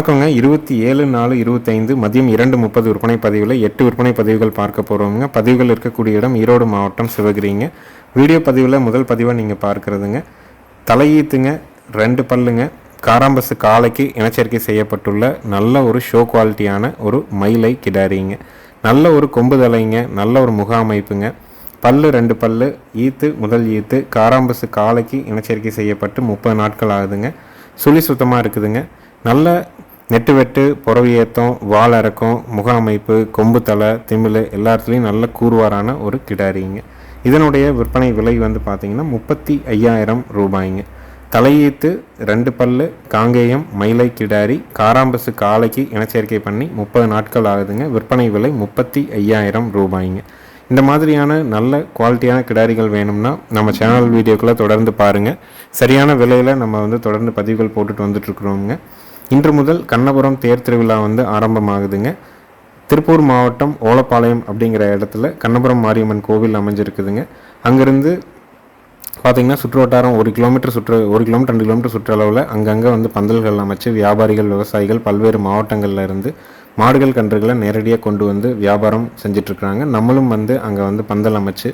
வணக்கங்க. இருபத்தி ஏழு நாலு இருபத்தைந்து மதியம் இரண்டு முப்பது விற்பனை பதிவில் எட்டு விற்பனை பதிவுகள் பார்க்க போகிறோங்க பதிவுகள் இருக்கக்கூடிய இடம் ஈரோடு மாவட்டம் சிவகிரிங்க. வீடியோ பதிவில் முதல் பதிவாக நீங்கள் பார்க்குறதுங்க. தலையீத்துங்க ரெண்டு பல்லுங்க. காராம்பசு காலைக்கு இனச்சரிக்கை செய்யப்பட்டுள்ள நல்ல ஒரு ஷோ குவாலிட்டியான ஒரு மயிலை கிடாரிங்க. நல்ல ஒரு கொம்பு தலைங்க நல்ல ஒரு முக அமைப்புங்க பல்லு ரெண்டு பல்லு ஈத்து முதல் ஈத்து. காராம்பசு காலைக்கு இனச்சரிக்கை செய்யப்பட்டு முப்பது நாட்கள் ஆகுதுங்க. சுழி சுத்தமாக இருக்குதுங்க. நல்ல நெட்டு வெட்டு புறவி ஏத்தம் வால் இறக்கம் முக அமைப்பு கொம்பு தலை திமிழ் எல்லா இடத்துலையும் நல்ல கூறுவாரான ஒரு கிடாரிங்க. இதனுடைய விற்பனை விலை வந்து பார்த்தீங்கன்னா முப்பத்தி ஐயாயிரம் ரூபாய்ங்க. தலையீத்து ரெண்டு பல்லு காங்கேயம் மயிலை கிடாரி காராம்பசு காலைக்கு இனச்சேர்க்கை பண்ணி முப்பது நாட்கள் ஆகுதுங்க. விற்பனை விலை முப்பத்தி ஐயாயிரம் ரூபாய்ங்க. இந்த மாதிரியான நல்ல குவாலிட்டியான கிடாரிகள் வேணும்னா நம்ம சேனல் வீடியோக்களை தொடர்ந்து பாருங்கள் சரியான விலையில் நம்ம வந்து தொடர்ந்து பதிவுகள் போட்டுட்டு வந்துட்டுருக்குறோங்க இன்று முதல் கண்ணபுரம் தேர் திருவிழா வந்து ஆரம்பமாகுதுங்க. திருப்பூர் மாவட்டம் ஓலப்பாளையம் அப்படிங்கிற இடத்துல கண்ணபுரம் மாரியம்மன் கோவில் அமைஞ்சிருக்குதுங்க. அங்கேருந்து பார்த்தீங்கன்னா சுற்றுவட்டாரம் ஒரு கிலோமீட்டர் சுற்று ஒரு கிலோமீட்டர் ரெண்டு கிலோமீட்டர் சுற்றளவில் அங்கங்கே வந்து பந்தல்கள் அமைச்சு வியாபாரிகள் விவசாயிகள் பல்வேறு மாவட்டங்களில் இருந்து மாடுகள் கன்றுகளை நேரடியாக கொண்டு வந்து வியாபாரம் செஞ்சிட்ருக்குறாங்க. நம்மளும் வந்து அங்கே வந்து பந்தல் அமைச்சு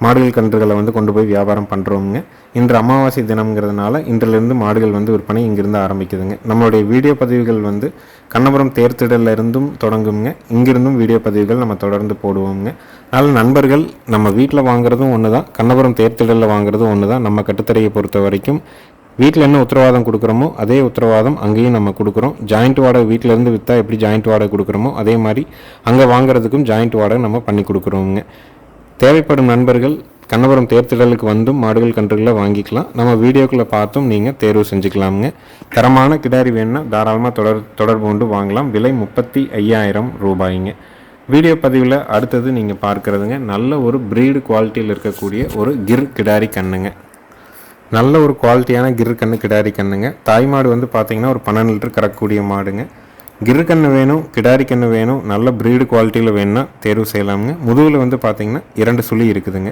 மாடுகள் கன்றுகளை வந்து கொண்டு போய் வியாபாரம் பண்ணுறோங்க இன்று அமாவாசை தினம்ங்கிறதுனால இன்றிலிருந்து மாடுகள் வந்து விற்பனை இங்கிருந்து ஆரம்பிக்குதுங்க. நம்மளுடைய வீடியோ பதிவுகள் வந்து கண்ணபுரம் தேர்த்திடல்ல இருந்தும் தொடங்குங்க இங்கிருந்தும் வீடியோ பதிவுகள் நம்ம தொடர்ந்து போடுவோங்க அதனால் நண்பர்கள் நம்ம வீட்டில் வாங்குறதும் ஒன்று தான் கண்ணபுரம் தேர்த்திடலில் வாங்குறதும் ஒன்று தான் நம்ம கட்டுத்தரையை பொறுத்த வரைக்கும் வீட்டில் என்ன உத்தரவாதம் கொடுக்குறோமோ அதே உத்தரவாதம் அங்கேயும் நம்ம கொடுக்குறோம். ஜாயிண்ட் வாடகை வீட்டிலேருந்து விற்றா எப்படி ஜாயிண்ட் வாடகை கொடுக்குறோமோ அதே மாதிரி அங்கே வாங்குறதுக்கும் ஜாயிண்ட் வாடகை நம்ம பண்ணி கொடுக்குறோங்க தேவைப்படும் நண்பர்கள் கண்ணபுரம் தேர்த்திடலுக்கு வந்தும் மாடுகள் கன்றுகளை வாங்கிக்கலாம். நம்ம வீடியோக்குள்ளே பார்த்தும் நீங்கள் தேர்வு செஞ்சுக்கலாமுங்க. தரமான கிடாரி வேணும்னா தாராளமாக தொடர் தொடர்பு கொண்டு வாங்கலாம். விலை முப்பத்தி ஐயாயிரம் ரூபாய்ங்க. வீடியோ பதிவில் அடுத்தது நீங்கள் பார்க்குறதுங்க. நல்ல ஒரு ப்ரீடு குவாலிட்டியில் இருக்கக்கூடிய ஒரு கிர் கிடாரி கண்ணுங்க. நல்ல ஒரு குவாலிட்டியான கிர் கண்ணு கிடாரி கண்ணுங்க. தாய் மாடு வந்து பார்த்தீங்கன்னா ஒரு பன்னெண்டு லிட்டர் கறக்கக்கூடிய மாடுங்க. கிரு கன்று வேணும் கிடாரி கன்று வேணும் நல்ல ப்ரீடு குவாலிட்டியில் வேணும்னா தேர்வு செய்யலாமுங்க. முதுகில் வந்து பார்த்திங்கன்னா இரண்டு சுழி இருக்குதுங்க.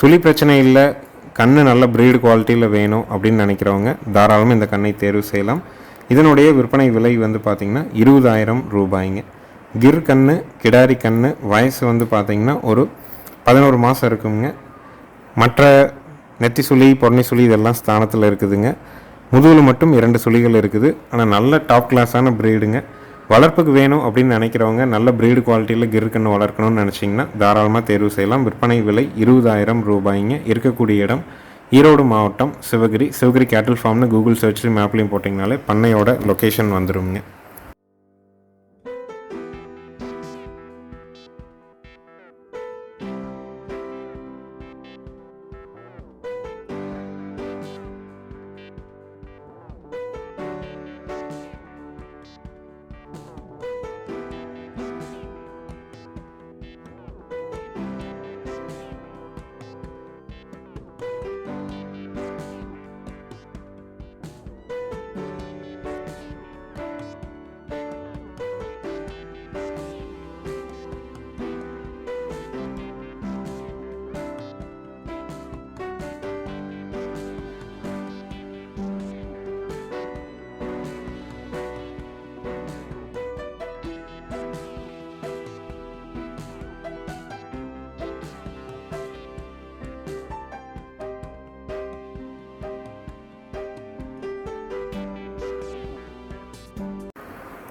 சுழி பிரச்சனை இல்லை கண்ணு நல்ல ப்ரீடு குவாலிட்டியில் வேணும் அப்படின்னு நினைக்கிறவங்க தாராளமாக இந்த கண்ணை தேர்வு செய்யலாம். இதனுடைய விற்பனை விலை வந்து பார்த்தீங்கன்னா இருபதாயிரம் ரூபாய்ங்க. கிர் கன்று கிடாரி கன்று வயசு வந்து பார்த்திங்கன்னா ஒரு பதினோரு மாதம் இருக்குங்க. மற்ற நெத்தி சுழி பொன்னி சுழி இதெல்லாம் ஸ்தானத்தில் இருக்குதுங்க. முதுகில் மட்டும் இரண்டு சுழிகள் இருக்குது. ஆனால் நல்ல டாப் கிளாஸான ப்ரீடுங்க வளர்ப்புக்கு வேணும் அப்படின்னு நினைக்கிறவங்க நல்ல ப்ரீடு குவாலிட்டியில் கிறுக்கன்னு வளர்க்கணும்னு நினச்சிங்கன்னா தாராளமாக தேர்வு செய்யலாம். விற்பனை விலை இருபதாயிரம் ரூபாய்ங்க. இருக்கக்கூடிய இடம் ஈரோடு மாவட்டம் சிவகிரி. சிவகிரி கேட்டில் ஃபார்ம்னு கூகுள் சர்ச் மேப்லேயும் போட்டிங்கனாலே பண்ணையோட லொக்கேஷன் வந்துருங்க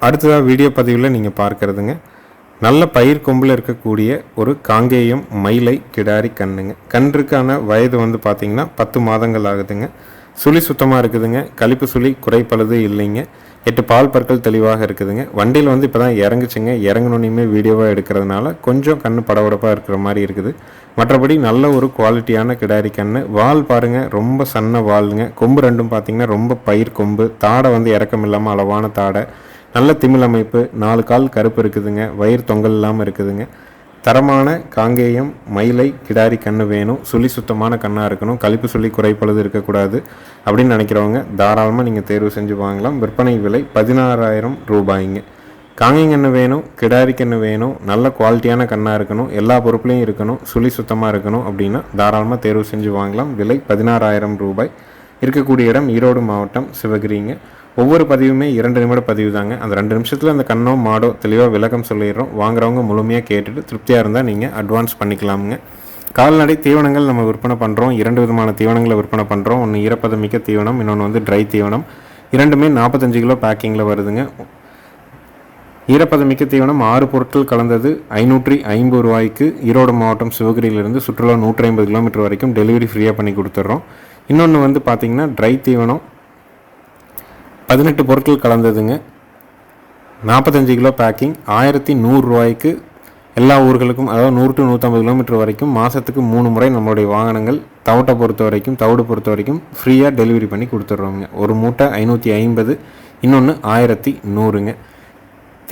அடுத்ததாக வீடியோ பதிவில் நீங்கள் பார்க்குறதுங்க. நல்ல பயிர் கொம்பில் இருக்கக்கூடிய ஒரு காங்கேயம் மயிலை கிடாரி கண்ணுங்க. கன்றுக்கான வயது வந்து பார்த்திங்கன்னா பத்து மாதங்கள் ஆகுதுங்க. சுழி சுத்தமாக இருக்குதுங்க. கழிப்பு சுழி குறைப்பழுது இல்லைங்க. எட்டு பால் பற்கள் தெளிவாக இருக்குதுங்க. வண்டியில் வந்து இப்போ தான் இறங்குச்சுங்க. இறங்கணுன்னுமே வீடியோவாக எடுக்கிறதுனால கொஞ்சம் கண் படபடப்பாக இருக்கிற மாதிரி இருக்குது. மற்றபடி நல்ல ஒரு குவாலிட்டியான கிடாரி கண் வால் பாருங்கள் ரொம்ப சன்ன வாலுங்க. கொம்பு ரெண்டும் பார்த்தீங்கன்னா ரொம்ப பயிர் கொம்பு. தாடை வந்து இறக்கம் இல்லாமல் அளவான தாடை. நல்ல திமிழ் அமைப்பு நாலு கால் கருப்பு இருக்குதுங்க வயிறு தொங்கல் இல்லாமல் இருக்குதுங்க. தரமான காங்கேயம் மயிலை கிடாரி கண்ணு வேணும். சுழி சுத்தமான கண்ணாக இருக்கணும். கழிப்பு சொல்லி குறைப்பழுது இருக்கக்கூடாது அப்படின்னு நினைக்கிறவங்க தாராளமாக நீங்கள் தேர்வு செஞ்சு வாங்கலாம். விற்பனை விலை பதினாறாயிரம் ரூபாய்ங்க. காங்கேயங்கன்று வேணும் கிடாரி கன்று வேணும். நல்ல குவாலிட்டியான கண்ணாக இருக்கணும். எல்லா பொறுப்புலேயும் இருக்கணும். சுழி சுத்தமாக இருக்கணும் அப்படின்னா தாராளமாக தேர்வு செஞ்சு வாங்கலாம். விலை பதினாறாயிரம் ரூபாய். இருக்கக்கூடிய இடம் ஈரோடு மாவட்டம் சிவகிரிங்க. ஒவ்வொரு பதிவுமே இரண்டு நிமிட பதிவு தாங்க அந்த ரெண்டு நிமிஷத்தில் அந்த கண்ணோ மாடோ தெளிவாக விளக்கம் சொல்லிடுறோம். வாங்குறவங்க முழுமையாக கேட்டுட்டு திருப்தியாக இருந்தால் நீங்கள் அட்வான்ஸ் பண்ணிக்கலாமுங்க. கால்நடை தீவனங்கள் நம்ம விற்பனை பண்ணுறோம் இரண்டு விதமான தீவனங்களை விற்பனை பண்ணுறோம் ஒன்று ஈரப்பதமிக்க தீவனம் இன்னொன்று வந்து ட்ரை தீவனம். இரண்டுமே நாற்பத்தஞ்சு கிலோ பேக்கிங்கில் வருதுங்க. ஈரப்பதமிக்க தீவனம் ஆறு பொருட்கள் கலந்தது ஐநூற்றி ஐம்பது ரூபாய்க்கு. ஈரோடு மாவட்டம் சிவகிரியிலிருந்து சுற்றுலா நூற்றி ஐம்பது கிலோமீட்டர் வரைக்கும் டெலிவரி ஃப்ரீயாக பண்ணி கொடுத்துட்றோம். இன்னொன்று வந்து பார்த்திங்கன்னா ட்ரை தீவனம். பதினெட்டு பொருட்கள் கலந்ததுங்க. நாற்பத்தஞ்சு கிலோ பேக்கிங் ஆயிரத்தி நூறுரூவாய்க்கு எல்லா ஊர்களுக்கும் அதாவது நூறு டு நூற்றம்பது கிலோமீட்டர் வரைக்கும் மாதத்துக்கு மூணு முறை நம்மளுடைய வாகனங்கள் தவிட்டை பொறுத்த வரைக்கும் தவிடு பொறுத்த வரைக்கும் ஃப்ரீயாக டெலிவரி பண்ணி கொடுத்துட்றோங்க ஒரு மூட்டை ஐநூற்றி ஐம்பது இன்னொன்று ஆயிரத்தி நூறுங்க.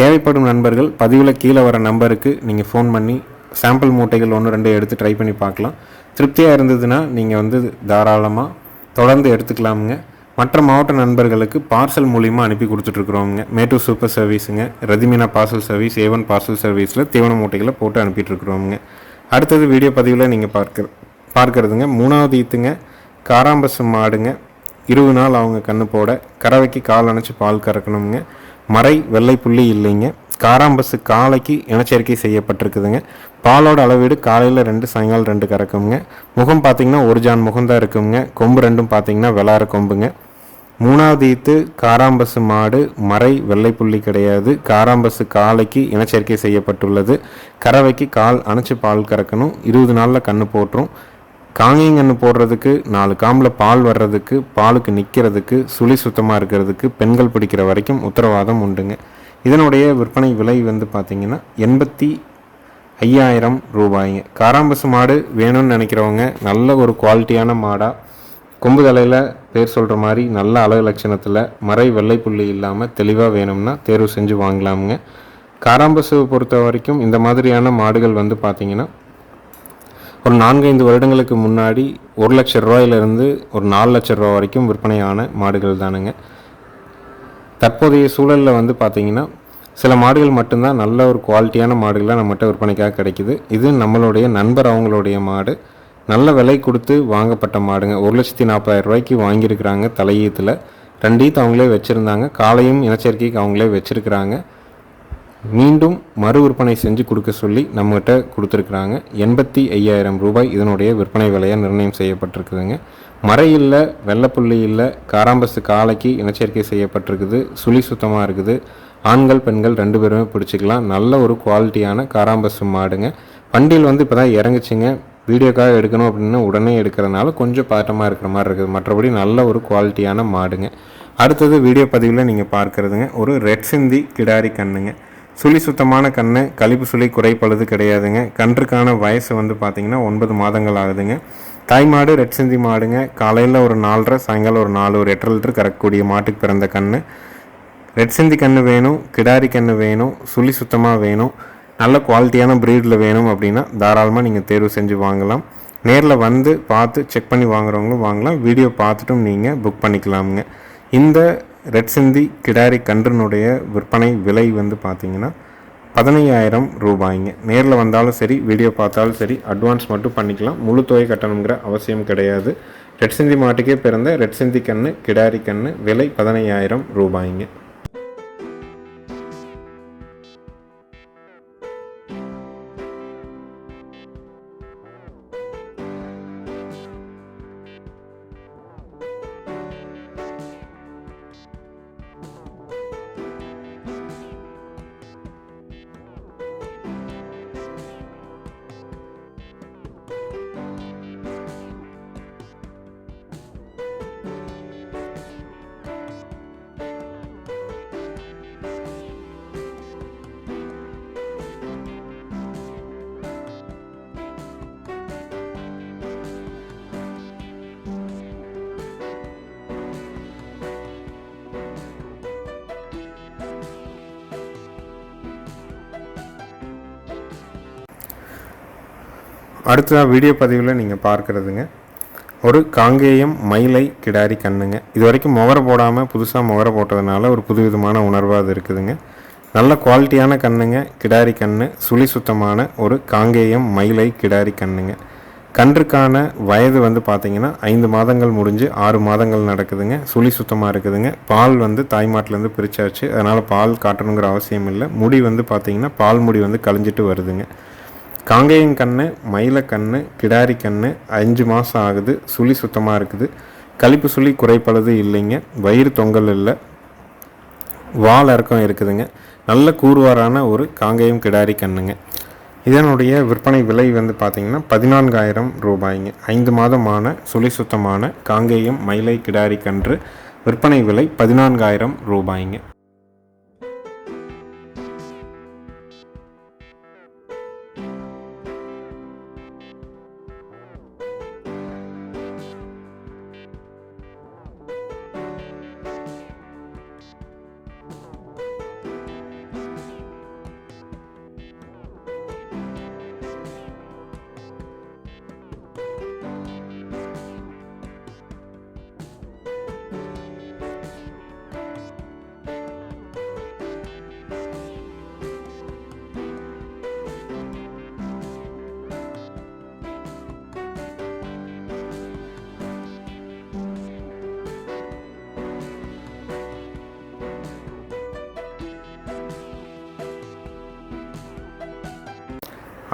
தேவைப்படும் நண்பர்கள் பதிவில் கீழே வர நம்பருக்கு நீங்கள் ஃபோன் பண்ணி சாம்பிள் மூட்டைகள் ஒன்று ரெண்டு எடுத்து ட்ரை பண்ணி பார்க்கலாம். திருப்தியாக இருந்ததுன்னா நீங்கள் வந்து தாராளமாக தொடர்ந்து எடுத்துக்கலாமுங்க. மற்ற மாவட்ட நண்பர்களுக்கு பார்சல் மூலிமா அனுப்பி கொடுத்துட்ருக்குறோங்க மேட்டூர் சூப்பர் சர்வீஸுங்க ரதிமினா பார்சல் சர்வீஸ் ஏவன் பார்சல் சர்வீஸில் தீவன மூட்டைகளை போட்டு அனுப்பிட்டுருக்குறோங்க அடுத்தது வீடியோ பதிவில் நீங்கள் பார்க்க பார்க்குறதுங்க மூணாவது ஈத்துங்க காராம்பசு மாடுங்க இருபது நாள் அவங்க கண்ணு போட கறவைக்கு கால் அணைச்சி பால் கறக்கணுங்க மறை வெள்ளை புள்ளி இல்லைங்க காராம்பசு காலைக்கு இனச்சேர்க்கை செய்யப்பட்டிருக்குதுங்க பாலோட அளவீடு காலையில் ரெண்டு சாயங்காலம் ரெண்டு கறக்குங்க முகம் பார்த்தீங்கன்னா ஒரு ஜான் முகம் தான் இருக்குங்க கொம்பு ரெண்டும் பார்த்தீங்கன்னா வெளார கொம்புங்க மூணாவது ஈத்து காராம்பசு மாடு மறை வெள்ளைப்புள்ளி கிடையாது. காராம்பசு காலைக்கு இனச்சேர்க்கை செய்யப்பட்டுள்ளது. கறவைக்கு கால் அணைச்சி பால் கறக்கணும். இருபது நாளில் கன்று போட்டுரும். காங்கேயங்கன்று போடுறதுக்கு நாலு காம்பில் பால் வர்றதுக்கு பாலுக்கு நிற்கிறதுக்கு சுழி சுத்தமாக இருக்கிறதுக்கு பெண்கள் பிடிக்கிற வரைக்கும் உத்தரவாதம் உண்டுங்க. இதனுடைய விற்பனை விலை வந்து பார்த்திங்கன்னா எண்பத்தி ஐயாயிரம் ரூபாய்ங்க. காராம்பசு மாடு வேணும்னு நினைக்கிறவங்க நல்ல ஒரு குவாலிட்டியான மாடாக கொம்பு தலையில் பேர் சொல்கிற மாதிரி நல்ல அழகு லட்சணத்தில் மறை வெள்ளை புள்ளி இல்லாமல் தெளிவாக வேணும்னா தேர்வு செஞ்சு வாங்கலாமுங்க. காராம்பசுவை பொறுத்த வரைக்கும் இந்த மாதிரியான மாடுகள் வந்து பார்த்திங்கன்னா ஒரு நான்கைந்து வருடங்களுக்கு முன்னாடி ஒரு லட்ச ரூபாயிலிருந்து ஒரு நாலு லட்ச ரூபா வரைக்கும் விற்பனையான மாடுகள் தானுங்க. தற்போதைய சூழலில் வந்து பார்த்திங்கன்னா சில மாடுகள் மட்டும்தான் நல்ல ஒரு குவாலிட்டியான மாடுகளாக நம்மகிட்ட விற்பனைக்காக கிடைக்குது. இது நம்மளுடைய நண்பர் அவங்களுடைய மாடு. நல்ல விலை கொடுத்து வாங்கப்பட்ட மாடுங்க. ஒரு லட்சத்தி நாற்பதாயிரம் ரூபாய்க்கு வாங்கியிருக்கிறாங்க தலையீத்தில். ரெண்டீத்து அவங்களே வச்சுருந்தாங்க. காலையும் இனச்சேர்க்கைக்கு அவங்களே வச்சுருக்கிறாங்க. மீண்டும் மறு விற்பனை செஞ்சு கொடுக்க சொல்லி நம்மகிட்ட கொடுத்துருக்குறாங்க. எண்பத்தி ஐயாயிரம் ரூபாய் இதனுடைய விற்பனை விலையாக நிர்ணயம் செய்யப்பட்டிருக்குதுங்க. மறை இல்லை இல்லை காராம்பசு காலைக்கு இனச்சேர்க்கை செய்யப்பட்டிருக்குது. சுழி சுத்தமாக இருக்குது. ஆண்கள் பெண்கள் ரெண்டு பேருமே பிடிச்சிக்கலாம். நல்ல ஒரு குவாலிட்டியான காராம்பசு மாடுங்க. வண்டியில் வந்து இப்போ தான் இறங்குச்சிங்க. வீடியோக்காக எடுக்கணும் அப்படின்னு உடனே எடுக்கிறதுனால கொஞ்சம் பாட்டமாக இருக்கிற மாதிரி இருக்குது. மற்றபடி நல்ல ஒரு குவாலிட்டியான மாடுங்க. அடுத்தது வீடியோ பதிவில் நீங்கள் பார்க்குறதுங்க. ஒரு ரெட் சிந்தி கிடாரி கண்ணுங்க. சுழி சுத்தமான கண்ணு கழிப்பு சுழி குறைப்பழுது கிடையாதுங்க. கன்றுக்கான வயசு வந்து பார்த்திங்கன்னா ஒன்பது மாதங்கள் ஆகுதுங்க. தாய் மாடு ரெட் சிந்தி மாடுங்க. காலையில் ஒரு நாலரை சாயங்காலம் ஒரு நாலு ஒரு எட்டரை லிட்டர் கறக்கக்கூடிய மாட்டுக்கு பிறந்த கண்ணு. ரெட் சிந்தி கன்று வேணும் கிடாரி கன்று வேணும் சுழி சுத்தமாக வேணும். நல்ல குவாலிட்டியான ப்ரீடில் வேணும் அப்படின்னா தாராளமாக நீங்கள் தேர்வு செஞ்சு வாங்கலாம். நேரில் வந்து பார்த்து செக் பண்ணி வாங்குறவங்களும் வாங்கலாம். வீடியோ பார்த்துட்டும் நீங்கள் புக் பண்ணிக்கலாமுங்க. இந்த ரெட் சிந்தி கிடாரி கன்றுனுடைய விற்பனை விலை வந்து பார்த்தீங்கன்னா பதினையாயிரம் ரூபாய்ங்க. நேரில் வந்தாலும் சரி வீடியோ பார்த்தாலும் சரி அட்வான்ஸ் மட்டும் பண்ணிக்கலாம். முழு தொகை கட்டணுங்கிற அவசியம் கிடையாது. ரெட் சிந்தி மாட்டுக்கே பிறந்த ரெட் சிந்தி கன்று கிடாரி கன்று விலை பதினையாயிரம் ரூபாய்ங்க. அடுத்ததாக வீடியோ பதிவில் நீங்கள் பார்க்குறதுங்க. ஒரு காங்கேயம் மயிலை கிடாரி கண்ணுங்க. இது வரைக்கும் முகரை போடாமல் புதுசாக முகரை போட்டதுனால ஒரு புதுவிதமான உணர்வாக அது இருக்குதுங்க. நல்ல குவாலிட்டியான கண்ணுங்க கிடாரி கண்ணு சுழி சுத்தமான ஒரு காங்கேயம் மயிலை கிடாரி கண்ணுங்க. கன்றுக்கான வயது வந்து பார்த்தீங்கன்னா ஐந்து மாதங்கள் முடிஞ்சு ஆறு மாதங்கள் நடக்குதுங்க. சுழி சுத்தமாக இருக்குதுங்க. பால் வந்து தாய்மாட்டிலேருந்து பிரிச்சாச்சு. அதனால் பால் காட்டணுங்கிற அவசியம் இல்லை. முடி வந்து பார்த்தீங்கன்னா பால் முடி வந்து கழிஞ்சிட்டு வருதுங்க. காங்கேயம் கண்ணு மயிலக்கண்ணு கிடாரி கண்ணு அஞ்சு மாதம் ஆகுது சுழி சுத்தமாக இருக்குது. கழிப்பு சுழி குறைப்பளது இல்லைங்க. வயிறு தொங்கல் இல்லை. வால் இறக்கம் இருக்குதுங்க. நல்ல கூறுவாரான ஒரு காங்கேயம் கிடாரி கண்ணுங்க. இதனுடைய விற்பனை விலை வந்து பார்த்திங்கன்னா பதினான்காயிரம் ரூபாய்ங்க. ஐந்து மாதமான சுழி சுத்தமான காங்கேயம் மயிலை கிடாரி கன்று விற்பனை விலை பதினான்காயிரம் ரூபாய்ங்க.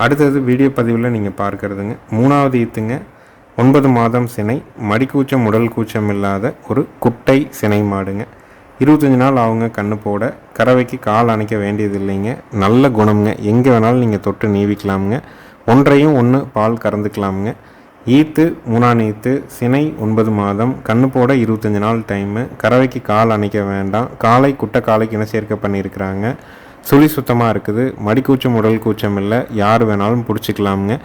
அடுத்தது வீடியோ பதிவில் நீங்கள் பார்க்குறதுங்க. மூணாவது ஈத்துங்க. ஒன்பது மாதம் சினை மடிக்கூச்சம் உடல் கூச்சம் இல்லாத ஒரு குட்டை சினை மாடுங்க. இருபத்தஞ்சி நாள் அவங்க கண்ணு போட. கறவைக்கு கால் அணைக்க வேண்டியது இல்லைங்க நல்ல குணம்ங்க. எங்கே வேணாலும் நீங்கள் தொட்டு நீவிக்கலாமுங்க. ஒன்றையும் ஒன்று பால் கறந்துக்கலாமுங்க. ஈத்து மூணாம் ஈத்து சினை ஒன்பது மாதம் கண்ணு போட இருபத்தஞ்சி நாள் டைமு கறவைக்கு கால் அணைக்க வேண்டாம். காலை குட்டை காலைக்கு இன சேர்க்கை பண்ணியிருக்கிறாங்க. சுழி சுத்தமாக இருக்குது. மடிக்கூச்சம் உடல் கூச்சம் இல்லை. யார் வேணாலும் பிடிச்சிக்கலாமுங்க.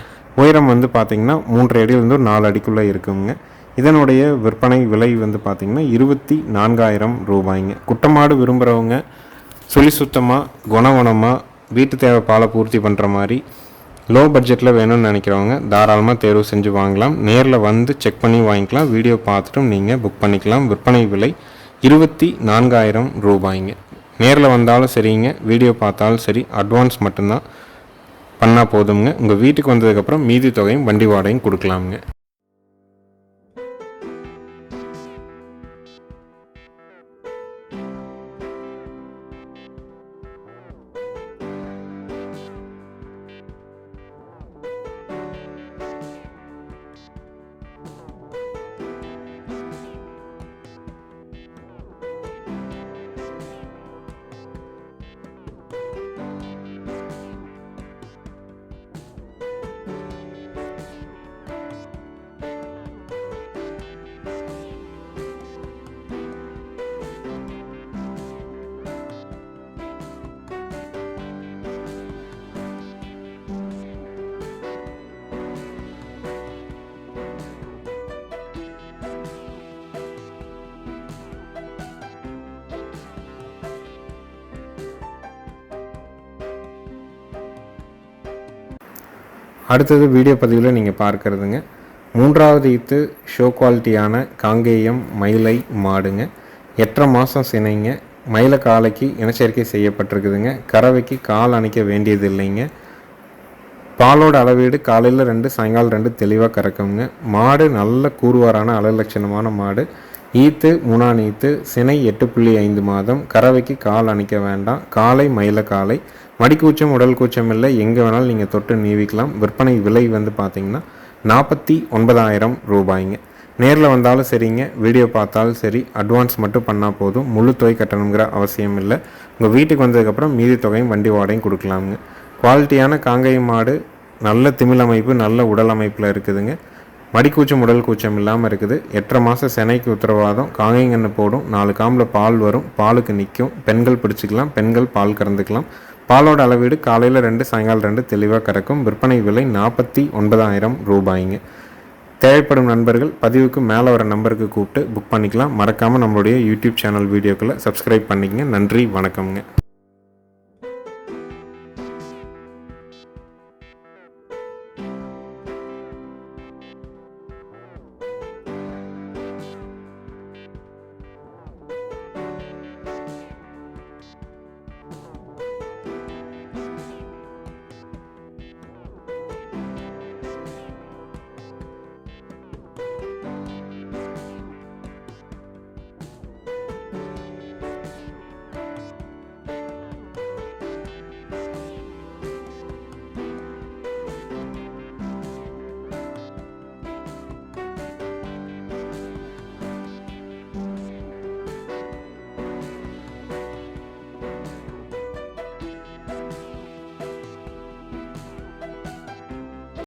உயரம் வந்து பார்த்திங்கன்னா மூன்றரை அடியிலேருந்து ஒரு நாலு அடிக்குள்ளே இருக்குங்க. இதனுடைய விற்பனை விலை வந்து பார்த்திங்கன்னா இருபத்தி நான்காயிரம் ரூபாய்ங்க. குட்டமாடு விரும்புகிறவங்க சுழி சுத்தமாக குணகுணமாக வீட்டு தேவை பாலை பூர்த்தி பண்ணுற மாதிரி லோ பட்ஜெட்டில் வேணும்னு நினைக்கிறவங்க தாராளமாக தேர்வு செஞ்சு வாங்கலாம். நேரில் வந்து செக் பண்ணி வாங்கிக்கலாம். வீடியோ பார்த்துட்டும் நீங்கள் புக் பண்ணிக்கலாம். விற்பனை விலை இருபத்தி நான்காயிரம் ரூபாய்ங்க. நேரில் வந்தாலும் சரிங்க வீடியோ பார்த்தாலும் சரி அட்வான்ஸ் மட்டும்தான் பண்ணால் போதுங்க உங்கள் வீட்டுக்கு வந்ததுக்கப்புறம் மீதி தொகையும் வண்டி வாடகையும் கொடுக்கலாமுங்க. அடுத்தது வீடியோ பதிவில் நீங்கள் பார்க்குறதுங்க. மூன்றாவது ஈத்து ஷோ குவாலிட்டியான காங்கேயம் மயிலை மாடுங்க. எட்டரை மாதம் சினைங்க. மயில காலைக்கு இனச்சேர்க்கை செய்யப்பட்டிருக்குதுங்க. கறவைக்கு கால் அணைக்க வேண்டியது இல்லைங்க பாலோட அளவீடு காலையில் ரெண்டு சாயங்காலம் ரெண்டு தெளிவாக கறக்குங்க. மாடு நல்ல கூறுவாரான அலலட்சணமான மாடு. ஈத்து மூணான் ஈத்து சினை எட்டு புள்ளி ஐந்து மாதம். கறவைக்கு கால் அணைக்க வேண்டாம். காலை மயில காலை. மடிக்கூச்சம் உடல் கூச்சம் இல்லை. எங்கே வேணாலும் நீங்கள் தொட்டு நீவிக்கலாம். விற்பனை விலை வந்து பார்த்தீங்கன்னா நாற்பத்தி ஒன்பதாயிரம் ரூபாய்ங்க. நேரில் வந்தாலும் சரிங்க. வீடியோ பார்த்தாலும் சரி. அட்வான்ஸ் மட்டும் பண்ணால் போதும். முழு தொகை கட்டணுங்கிற அவசியம் இல்லை. உங்கள் வீட்டுக்கு வந்ததுக்கப்புறம் மீதி தொகையும் வண்டி வாடகையும் கொடுக்கலாமுங்க. குவாலிட்டியான காங்கை மாடு நல்ல திமிழ் அமைப்பு நல்ல உடல் அமைப்பில் இருக்குதுங்க. மடிக்கூச்சம் உடல் கூச்சம் இல்லாமல் இருக்குது. எட்டரை மாதம் செனைக்கு உத்தரவாதம். காங்கைங்கன்னு போடும். நாலு காம்பில் பால் வரும். பாலுக்கு நிற்கும் பெண்கள் பிடிச்சிக்கலாம். பெண்கள் பால் கறந்துக்கலாம். பாலோட அளவீடு காலையில் ரெண்டு சாயங்காலம் ரெண்டு தெளிவாக கிடக்கும். விற்பனை விலை நாற்பத்தி ஒன்பதாயிரம் ரூபாய்ங்க. தேவைப்படும் நண்பர்கள் பதிவுக்கு மேலே வர நம்பருக்கு கூப்பிட்டு புக் பண்ணிக்கலாம். மறக்காமல் நம்மளுடைய யூடியூப் சேனல் வீடியோக்களை சப்ஸ்கிரைப் பண்ணிக்கங்க. நன்றி வணக்கம்ங்க.